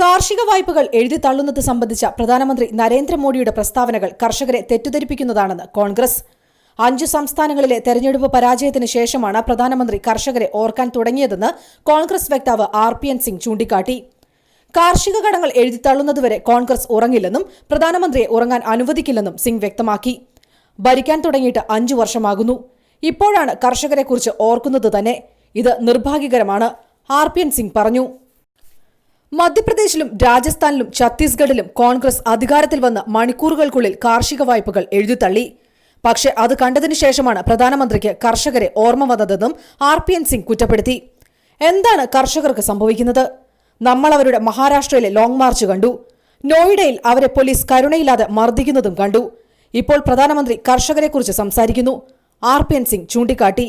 കാർഷിക വായ്പകൾ എഴുതി തള്ളുന്നത് സംബന്ധിച്ച പ്രധാനമന്ത്രി നരേന്ദ്രമോദിയുടെ പ്രസ്താവനകൾ കർഷകരെ തെറ്റിദ്ധരിപ്പിക്കുന്നതാണെന്ന് കോൺഗ്രസ്. അഞ്ചു സംസ്ഥാനങ്ങളിലെ തെരഞ്ഞെടുപ്പ് പരാജയത്തിന് ശേഷമാണ് പ്രധാനമന്ത്രി കർഷകരെ ഓർക്കാൻ തുടങ്ങിയതെന്ന് കോൺഗ്രസ് വക്താവ് ആർ പി എൻ സിംഗ് ചൂണ്ടിക്കാട്ടി. കാർഷിക കടങ്ങൾ എഴുതിത്തള്ളുന്നതുവരെ കോൺഗ്രസ് ഉറങ്ങില്ലെന്നും പ്രധാനമന്ത്രിയെ ഉറങ്ങാൻ അനുവദിക്കില്ലെന്നും സിംഗ് വ്യക്തമാക്കി. ഭരിക്കാൻ തുടങ്ങിയിട്ട് അഞ്ചു വർഷമാകുന്നു. ഇപ്പോഴാണ് കർഷകരെക്കുറിച്ച് ഓർക്കുന്നത് തന്നെ. ഇത് നിർഭാഗ്യകരമാണ് ആർ പി എൻ സിംഗ് പറഞ്ഞു. മധ്യപ്രദേശിലും രാജസ്ഥാനിലും ഛത്തീസ്ഗഡിലും കോൺഗ്രസ് അധികാരത്തിൽ വന്ന് മണിക്കൂറുകൾക്കുള്ളിൽ കാർഷിക വായ്പകൾ എഴുതിത്തള്ളി. പക്ഷേ അത് കണ്ടതിനു ശേഷമാണ് പ്രധാനമന്ത്രിക്ക് കർഷകരെ ഓർമ്മ വന്നതെന്നും ആർ പി എൻ സിംഗ് കുറ്റപ്പെടുത്തി. എന്താണ് കർഷകർക്ക് സംഭവിക്കുന്നത്? നമ്മൾ അവരുടെ മഹാരാഷ്ട്രയിലെ ലോങ് മാർച്ച് കണ്ടു. നോയിഡയിൽ അവരെ പോലീസ് കരുണയില്ലാതെ മർദ്ദിക്കുന്നതും കണ്ടു. ഇപ്പോൾ പ്രധാനമന്ത്രി കർഷകരെക്കുറിച്ച് സംസാരിക്കുന്നു. ആർ പി എൻ സിംഗ് ചൂണ്ടിക്കാട്ടി.